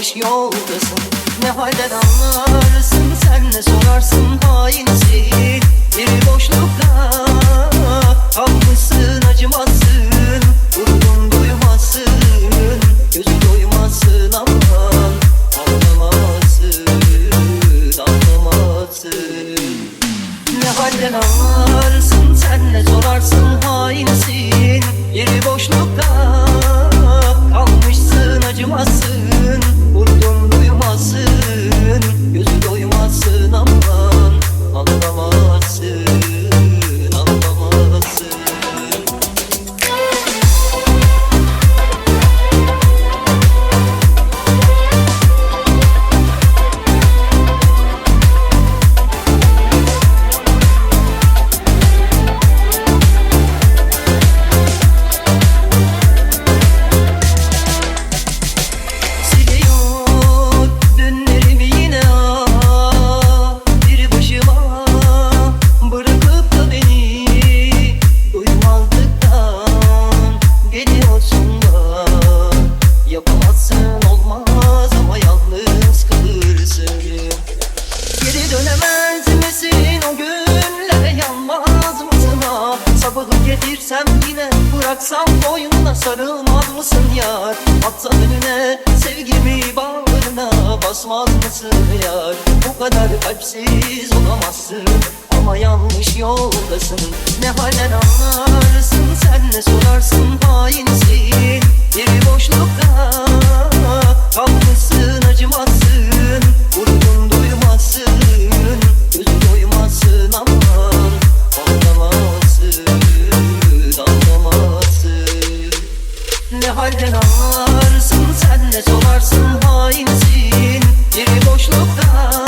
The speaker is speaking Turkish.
yanlış yoldasın Ne halden anlarsın sen ne sorarsın hainsin Bir boşlukta kalmışsın acımazsın Vurdum duymazsın gözü doymazsın aman Anlamazsın anlamazsın. Ne halden anlarsın sen ne sorarsın hainsin. Yeri boşlukta bıraksam boynuna sarılmaz mısın yar? Atsam önüne sevgimi bağrına basmaz mısın yar? Bu kadar kalpsiz olamazsın ama yanlış yoldasın. Ne halden anlarsın sen ne sorarsın hainsin? Bir ne halden anlarsın Sen ne solarsın hainsin. Biri boşlukta